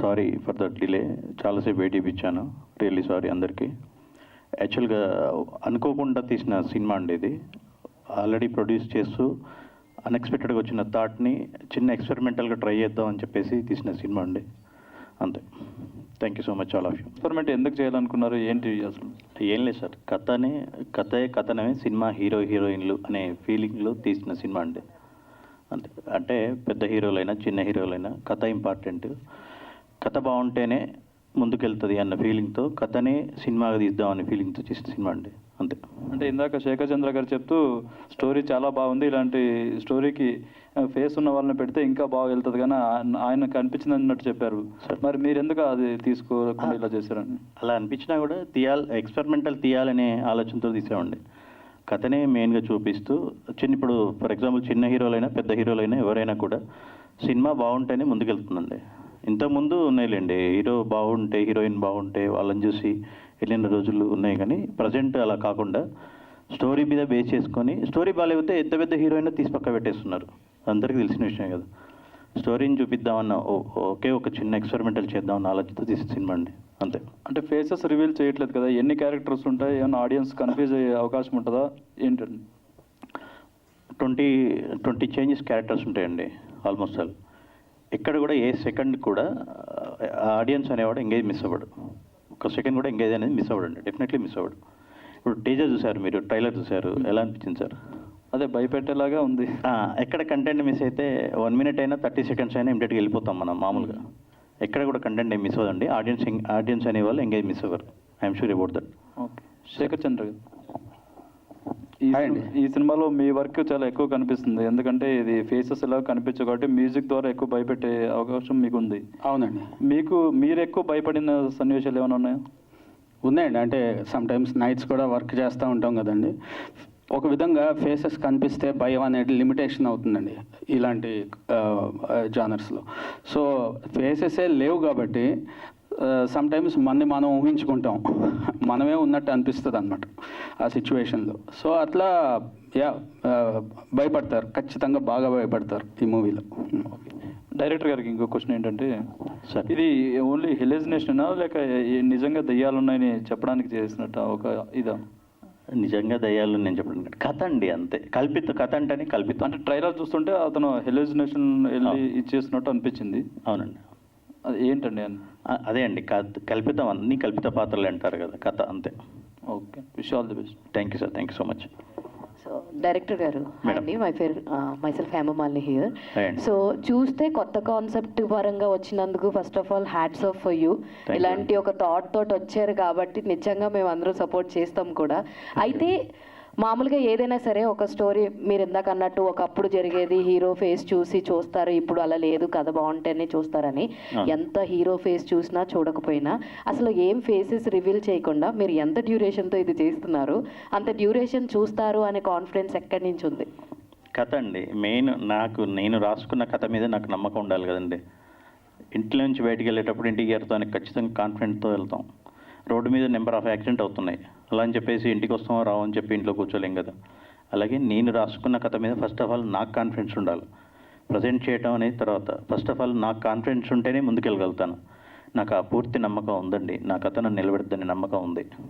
Sorry for the delay చాలాసేపు wait ఇప్పించాను really sorry అందరికీ. యాక్చువల్గా అనుకోకుండా తీసిన సినిమా అండి ఇది. ఆల్రెడీ ప్రొడ్యూస్ చేస్తూ అన్ఎక్స్పెక్టెడ్గా వచ్చిన థాట్ని చిన్న ఎక్స్పెరిమెంటల్గా ట్రై చేద్దాం అని చెప్పేసి తీసిన సినిమా అండి. అంతే. Thank you so much all of you experiment ఎందుకు చేయాలనుకున్నారు? ఏంటి అసలు? ఏం లేదు సార్. కథనే కథే కథనమే సినిమా హీరో హీరోయిన్లు అనే ఫీలింగ్లో తీసిన సినిమా అండి. అంతే. అంటే పెద్ద హీరోలైనా చిన్న హీరోలైనా కథ ఇంపార్టెంట్ కథ బాగుంటేనే ముందుకెళ్తుంది అన్న ఫీలింగ్తో కథనే సినిమాగా తీద్దాం అనే ఫీలింగ్తో చేసిన సినిమా అండి అంతే. అంటే ఇందాక శేఖర్ చంద్ర గారు చెప్తూ స్టోరీ చాలా బాగుంది ఇలాంటి స్టోరీకి ఫేస్ ఉన్న వాళ్ళని పెడితే ఇంకా బాగా వెళ్తుంది కానీ ఆయన- ఆయనకు అనిపించింది అన్నట్టు చెప్పారు. మరి మీరు ఎందుకు అది తీసుకోకుండా ఇలా చేశారని? అలా అనిపించినా కూడా తీయాలి ఎక్స్పెరిమెంటల్ తీయాలనే ఆలోచనతో తీసామండి కథనే మెయిన్గా చూపిస్తూ చిన్న ఇప్పుడు ఫర్ ఎగ్జాంపుల్ చిన్న హీరోలైనా పెద్ద హీరోలైనా ఎవరైనా కూడా సినిమా బాగుంటేనే ముందుకెళ్తుందండి. ఇంతకుముందు ఉన్నాయిలేండి. హీరో బాగుంటే హీరోయిన్ బాగుంటే వాళ్ళని చూసి వెళ్ళిన రోజులు ఉన్నాయి కానీ ప్రజెంట్ అలా కాకుండా స్టోరీ మీద బేస్ చేసుకొని స్టోరీ బాగాలేకపోతే ఎంత పెద్ద హీరోయిన్ తీసి పక్క పెట్టేస్తున్నారు. అందరికీ తెలిసిన విషయం కదా. స్టోరీని చూపిద్దామన్న ఓ- ఒకే ఒక చిన్న ఎక్స్పెరిమెంటల్ చేద్దామన్న ఆలోచనతో తీసిన సినిమా అండి. అంతే. అంటే ఫేసెస్ రివీల్ చేయట్లేదు కదా. ఎన్ని క్యారెక్టర్స్ ఉంటాయి? ఏమైనా ఆడియన్స్ కన్ఫ్యూజ్ అయ్యే అవకాశం ఉంటుందా? ఏంటండి? ట్వంటీ ట్వంటీ చేంజెస్ క్యారెక్టర్స్ ఉంటాయండి ఆల్మోస్ట్ ఆల్. ఎక్కడ కూడా ఏ సెకండ్ కూడా ఆడియన్స్ అనేవాడు ఎంగేజ్ మిస్ అవ్వడు. ఒక సెకండ్ కూడా ఎంగేజ్ అనేది మిస్ అవ్వడండి డెఫినెట్లీ మిస్ అవ్వడు. ఇప్పుడు టీజర్ చూసారు మీరు ట్రైలర్ చూసారు ఎలా అనిపించింది సార్? అదే భయపెట్టేలాగా ఉంది. ఎక్కడ కంటెంట్ మిస్ అయితే వన్ మినిట్ అయినా థర్టీ సెకండ్స్ అయినా ఇమీడియట్గా వెళ్ళిపోతాం మనం మామూలుగా. ఎక్కడ కూడా కంటెంట్ ఏం మిస్ అవ్వదండి. ఆడియన్స్ ఆడియన్స్ అనే వాళ్ళు ఎంగేజ్ మిస్ అవ్వరు. I'm sure about that okay Shekhar Chandra గారు. ఈ సినిమాలో మీ వర్క్ చాలా ఎక్కువ కనిపిస్తుంది. ఎందుకంటే ఇది ఫేసెస్ ఎలా కనిపించవు కాబట్టి మ్యూజిక్ ద్వారా ఎక్కువ భయపెట్టే అవకాశం మీకు ఉంది అవునండి. మీకు మీరు ఎక్కువ భయపడిన సన్నివేశాలు ఏమైనా ఉన్నాయా? ఉన్నాయండి. అంటే సమ్ టైమ్స్ నైట్స్ కూడా వర్క్ చేస్తూ ఉంటాం కదండి. ఒక విధంగా ఫేసెస్ కనిపిస్తే భయం అనేది లిమిటేషన్ అవుతుందండి ఇలాంటి జానర్స్లో సో ఫేసెసే లేవు కాబట్టి సమ్ టైమ్స్ మనని మనం ఊహించుకుంటాం. మనమే ఉన్నట్టు అనిపిస్తుంది అనమాట ఆ సిచ్యువేషన్లో సో అట్లా యా భయపడతారు. ఖచ్చితంగా బాగా భయపడతారు ఈ మూవీలో. డైరెక్టర్ గారికి ఇంకో క్వశ్చన్ ఏంటంటే సార్ ఇది ఓన్లీ హెలిజినేషనా లేక నిజంగా దయ్యాలు ఉన్నాయని చెప్పడానికి చేసినట్ట ఒక ఇదా? నిజంగా దయ్యాలు నేను చెప్పడం. కథ అండి అంతే. కల్పిత కథ అంటేనే కల్పితం. అంటే ట్రైలర్ చూస్తుంటే అతను హెలిజినేషన్ వెళ్ళి. ఇచ్చేసినట్టు అనిపించింది. అవునండి. అది ఏంటండి అని? అదే అండి. కల్పితం అన్ని కల్పిత పాత్రలు అంటారు కదా కథ అంతే. Okay. Wish all the best. Thank you sir thank you so much. So director గారు. అండి. మై పేరు myself Hemamalini here. So చూస్తే కొత్త కాన్సెప్ట్ పరంగా వచ్చినందుకు first of all hats off for you. You. ఇలాంటి ఒక థాట్ తోటి వచ్చారు కాబట్టి నిజంగా మేము అందరూ సపోర్ట్ చేస్తాం కూడా. అయితే మామూలుగా ఏదైనా సరే ఒక స్టోరీ మీరు ఇందాక అన్నట్టు ఒకప్పుడు జరిగేది హీరో ఫేస్ చూసి చూస్తారు ఇప్పుడు అలా లేదు కథ బాగుంటేనే చూస్తారని. ఎంత హీరో ఫేస్ చూసినా చూడకపోయినా అసలు ఏం ఫేసెస్ రివీల్ చేయకుండా మీరు ఎంత డ్యూరేషన్తో ఇది చేస్తున్నారు అంత డ్యూరేషన్ చూస్తారు అనే కాన్ఫిడెన్స్ ఎక్కడి నుంచి ఉంది? కథ అండి. మెయిన్ నాకు నేను రాసుకున్న కథ మీద నాకు నమ్మకం ఉండాలి కదండి. ఇంట్లో నుంచి బయటికి వెళ్ళేటప్పుడు ఇంటికి ఖచ్చితంగా కాన్ఫిడెంట్తో వెళ్తాం. రోడ్డు మీద నెంబర్ ఆఫ్ యాక్సిడెంట్ అవుతున్నాయి. అలా అని చెప్పేసి ఇంటికి వస్తామో రావు అని చెప్పి ఇంట్లో కూర్చోలేం కదా. అలాగే నేను రాసుకున్న కథ మీద ఫస్ట్ ఆఫ్ ఆల్ నాకు కాన్ఫిడెన్స్ ఉండాలి. ప్రజెంట్ చేయటం అనేది తర్వాత. ఫస్ట్ ఆఫ్ ఆల్ నాకు కాన్ఫిడెన్స్ ఉంటేనే ముందుకెళ్ళగలుగుతాను. నాకు ఆ పూర్తి నమ్మకం ఉందండి. నా కథ నన్ను నిలబెడుతుందని నమ్మకం ఉంది.